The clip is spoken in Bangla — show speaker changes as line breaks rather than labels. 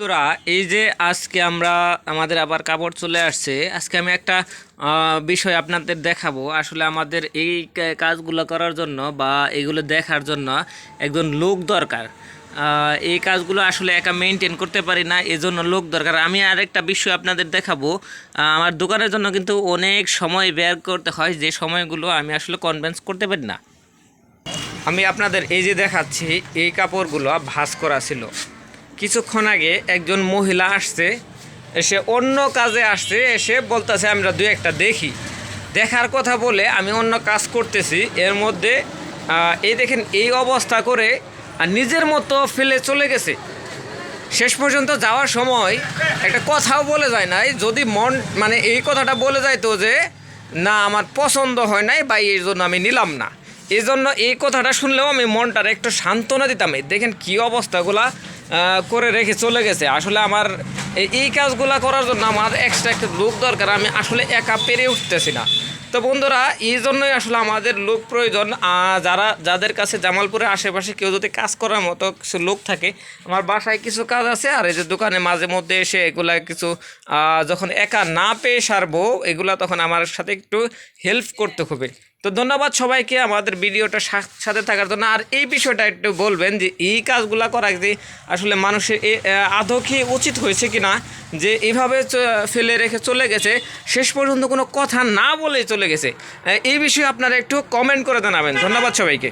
বন্ধুরা, এই যে আজকে আমরা, আমাদের আবার কাপড় চলে আসছে। আজকে আমি একটা বিষয় আপনাদের দেখাবো। আসলে আমাদের এই কাজগুলো করার জন্য বা এগুলো দেখার জন্য একজন লোক দরকার। এই কাজগুলো আসলে একা মেনটেন করতে পারি না, এজন্য লোক দরকার। আমি আরেকটা বিষয় আপনাদের দেখাবো। আমার দোকানের জন্য কিন্তু অনেক সময় ব্যয় করতে হয়, যে সময়গুলো আমি আসলে কনভেন্স করতে পারি না। আমি আপনাদের এই যে দেখাচ্ছি, এই কাপড়গুলো ভাঁজ করা ছিল। কিছুক্ষণ আগে একজন মহিলা আসছে, এসে অন্য কাজে আসছে, এসে বলতেছে, আমরা দু একটা দেখি। দেখার কথা বলে আমি অন্য কাজ করতেছি, এর মধ্যে এই দেখেন, এই অবস্থা করে, আর নিজের মতো ফেলে চলে গেছে। শেষ পর্যন্ত যাওয়ার সময় একটা কথাও বলে যায় নাই, যদি মন মানে এই কথাটা বলে যাইতো যে, না, আমার পছন্দ হয় নাই বা এই জন্য আমি নিলাম না। এই জন্য এই কথাটা শুনলেও আমি মনটার একটু সান্ত্বনা দিতাম। দেখেন কী অবস্থাগুলা করে রেখে চলে গেছে। আসলে আমার এই- কাজগুলা করার জন্য আমার এক্সট্রা একটা লোক দরকার, আমি আসলে একা পেরে উঠতেছি না। তো বন্ধুরা, এই জন্যই আসলে আমাদের লোক প্রয়োজন। যারা, যাদের কাছে জামালপুরের আশেপাশে কেউ যদি কাজ করার মতো কিছু লোক থাকে, আমার বাসায় কিছু কাজ আছে, আর এই যে দোকানে মাঝে মধ্যে এসে এগুলা কিছু যখন একা না পেয়ে সারবো, এগুলা তখন আমার সাথে একটু হেল্প করতে হবে তো ধন্যবাদ সবাইকে আমাদের ভিডিওটা সাথে থাকার জন্য। আর এই বিষয়টা একটু বলবেন যে, এই কাজগুলা করা যে আসলে মানুষের আদৌ কি উচিত হয়েছে কি না যে এভাবে ফেলে রেখে চলে গেছে, শেষ পর্যন্ত কোনো কথা না বলেই চলে গেছে। এই বিষয়ে আপনারা একটু কমেন্ট করে জানাবেন। ধন্যবাদ সবাইকে।